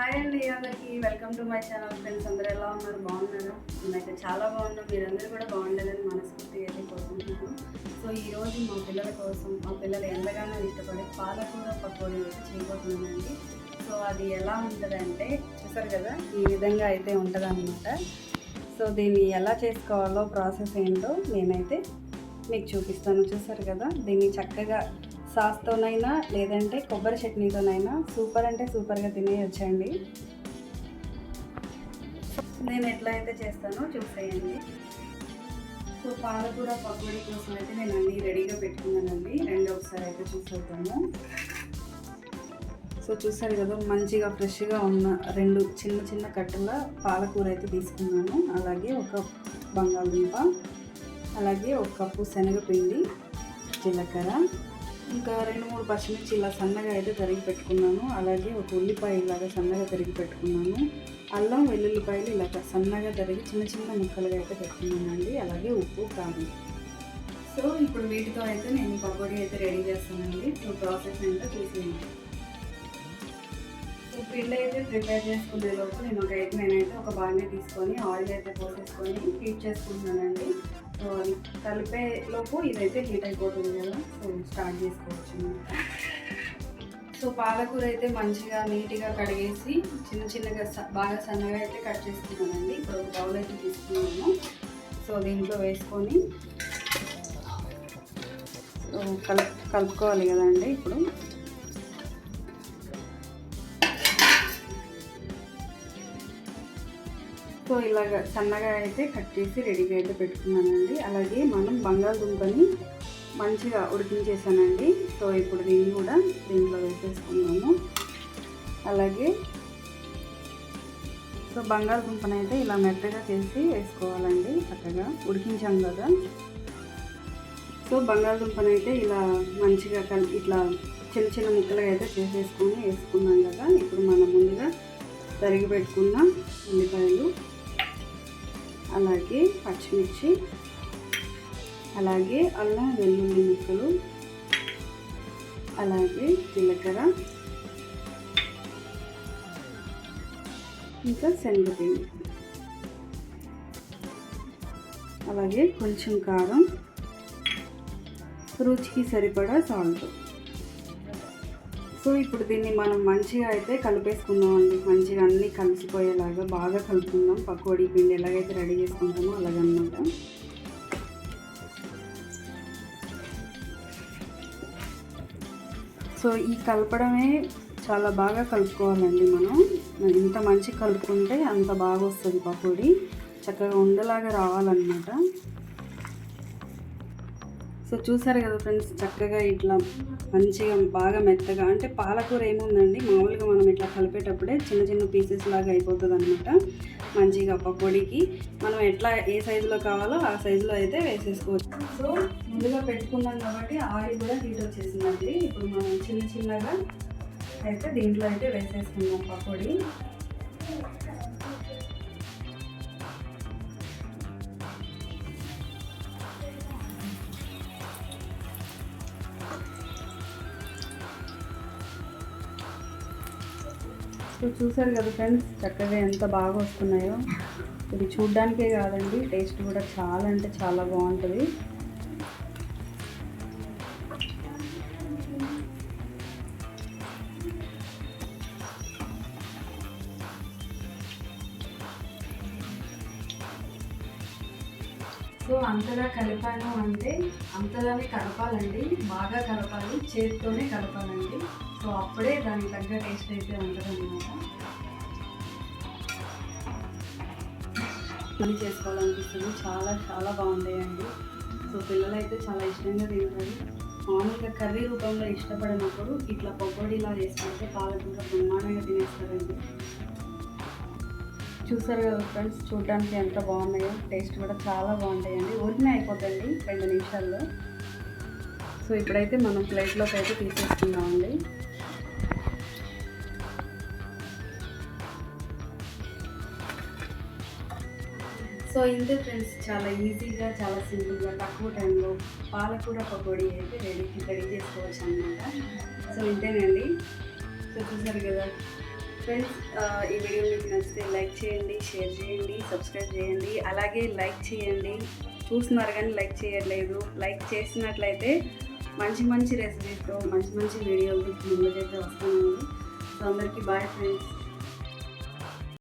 Hi అండి అందరికి. Welcome to my channel friends. అందరూ ఎలా ఉన్నారు? బాగున్నారా? నేనైతే చాలా బాగున్నాం. మీరందరూ కూడా బాగుండాలని మనస్ఫూర్తిగా అయితే కోరుకుంటున్నాను. సో ఈరోజు మా పిల్లల కోసం మా పిల్లలు ఎంతగానో ఇష్టపడే పాలకూర పకోడీ అయితే చేయబోతున్నానండి. సో అది ఎలా ఉంటుందంటే చూసారు కదా? ఈ విధంగా అయితే ఉంటుందన్నమాట. సో దీన్ని ఎలా చేసుకోవాలో ప్రాసెస్ ఏంటో నేనైతే మీకు చూపిస్తాను. చూసారు కదా? దీన్ని చక్కగా సాస్తోనైనా లేదంటే కొబ్బరి చట్నీతోనైనా సూపర్ అంటే సూపర్గా తినేయొచ్చండి. నేను ఎట్లా అయితే చేస్తానో చూసేయండి. సో పాలకూర పకోడీ కోసం అయితే నేను అన్నీ రెడీగా పెట్టుకున్నానండి. రెండు ఒకసారి అయితే చూసేద్దాము. సో చూసారు కదా మంచిగా ఫ్రెష్గా ఉన్న రెండు చిన్న చిన్న కట్టల పాలకూర అయితే తీసుకున్నాను. అలాగే ఒక బంగాళదుంప అలాగే ఒక కప్పు శనగపిండి జీలకర్ర ఇంకా రెండు మూడు పచ్చిమిర్చి ఇలా సన్నగా అయితే తరిగి పెట్టుకున్నాను. అలాగే ఒక ఉల్లిపాయ ఇలాగా సన్నగా తరిగి పెట్టుకున్నాను. అల్లం వెల్లుల్లిపాయలు ఇలాగ సన్నగా తరిగి చిన్న చిన్న ముక్కలుగా అయితే పెట్టుకున్నానండి. అలాగే ఉప్పు కారం. సో ఇప్పుడు వీటితో అయితే నేను పకోడీ అయితే రెడీ చేస్తానండి. సో ప్రాసెస్ ఏంటో చూసేయండి. సో పిండి అయితే ప్రిపేర్ చేసుకునే లోపు నేను ఒక ఎగ్ నేనైతే ఒక బాగానే తీసుకొని ఆయిల్ అయితే పోసేసుకొని హీట్ చేసుకుంటున్నానండి. సో అది కలిపే లోపు ఇదైతే హీట్ అయిపోతుంది కదా సో స్టార్ట్ చేసుకోవచ్చు సో పాలకూర అయితే మంచిగా నీట్గా కడిగేసి చిన్న చిన్నగా బాగా సన్నగా అయితే కట్ చేసుకున్నానండి. ఇప్పుడు ఒక బౌల్ అయితే తీసుకున్నాము సో దీంట్లో వేసుకొని కలుపు కలుపుకోవాలి కదండి ఇప్పుడు. సో ఇలాగ సన్నగా అయితే కట్ చేసి రెడీగా అయితే పెట్టుకున్నానండి. అలాగే మనం బంగాళదుంపని మంచిగా ఉడికించేసానండి. సో ఇప్పుడు దీన్ని కూడా దీంట్లో వేసేసుకున్నాము అలాగే సో బంగాళదుంపని అయితే ఇలా మెత్తగా చేసి వేసుకోవాలండి. చక్కగా ఉడికించాం కదా. సో బంగాళదుంపని అయితే ఇలా మంచిగా కల్ ఇట్లా చిన్న చిన్న ముక్కలుగా అయితే చేసేసుకొని వేసుకున్నాం కదా. ఇప్పుడు మనం ముందుగా తరిగి పెట్టుకున్న ఉల్లిపాయలు అలాగే పచ్చిమిర్చి అలాగే అల్లం వెల్లుల్లి ముక్కలు అలాగే జీలకర్ర ఇంకా శనగపిండి. అలాగే కొంచెం కారం రుచికి సరిపడా సాల్ట్. సో ఇప్పుడు దీన్ని మనం మంచిగా అయితే కలిపేసుకుందాం అండి మంచిగా అన్నీ కలిసిపోయేలాగా బాగా కలుపుకుందాం. పకోడీ పిండి ఎలాగైతే రెడీ చేసుకుంటామో అలాగనమాట సో ఈ కలపడమే చాలా బాగా కలుపుకోవాలండి మనం. ఇంత మంచి కలుపుకుంటే అంత బాగా వస్తుంది పకోడీ. చక్కగా ఉండలాగా రావాలన్నమాట. సో చూసారు కదా ఫ్రెండ్స్ చక్కగా ఇట్లా మంచిగా బాగా మెత్తగా అంటే పాలకూర ఏముందండి? మామూలుగా మనం ఇట్లా కలిపేటప్పుడే చిన్న చిన్న పీసెస్ లాగా అయిపోతుంది అనమాట మంచిగా పకోడీకి మనం ఎట్లా ఏ సైజులో కావాలో ఆ సైజులో అయితే వేసేసుకోవచ్చు. సో ముందుగా పెట్టుకున్నాం కాబట్టి ఆయిల్ కూడా హీట్ వచ్చేసిందండి. ఇప్పుడు మనం చిన్న చిన్నగా అయితే దీంట్లో అయితే వేసేసుకుందాం పకోడీ సో చూసారు కదా ఫ్రెండ్స్ చక్కగా ఎంత బాగా వస్తున్నాయో. ఇది చూడ్డానికే కాదండి టేస్ట్ కూడా చాలా అంటే చాలా బాగుంటుంది. సో అంతగా కలిపాను అంటే అంతగానే కలపాలండి బాగా కలపాలి చేతితోనే కలపాలండి. సో అప్పుడే దానికి తగ్గ టేస్ట్ అయితే ఉంటుందన్నమాట. పని చేసుకోవాలనిపిస్తుంది. చాలా చాలా బాగుంటాయండి. సో పిల్లలు అయితే చాలా ఇష్టంగా తింటారు. మామూలుగా కర్రీ రూపంలో ఇష్టపడినప్పుడు ఇట్లా పకోడీలా చేసుకుంటే పాలకూర బ్రహ్మాండంగా తినేస్తారండి. చూసారు కదా ఫ్రెండ్స్ చూడడానికి ఎంత బాగున్నాయో టేస్ట్ కూడా చాలా బాగుంటాయండి. ఊరినే అయిపోతుంది రెండు నిమిషాల్లో. సో ఇప్పుడైతే మనం ప్లేట్లోకి అయితే తీసేసుకుందామండి. సో ఇంతే ఫ్రెండ్స్ చాలా ఈజీగా చాలా సింపుల్గా తక్కువ టైంలో పాలకూర పకోడీ అయితే రెడీ రెడీ చేసుకోవచ్చు అనమాట సో ఇంతేనండి. సో చూసారు కదా ఫ్రెండ్స్ uh, ఈ వీడియో మీకు నచ్చితే లైక్ చేయండి షేర్ చేయండి సబ్స్క్రైబ్ చేయండి. అలాగే లైక్ చేయండి. చూస్తున్నారు కానీ లైక్ చేయట్లేదు. లైక్ చేసినట్లయితే మంచి మంచి రెసిపీస్తో మంచి మంచి వీడియోలు ముందుకైతే వస్తాను. సో అందరికీ బాయ్ ఫ్రెండ్స్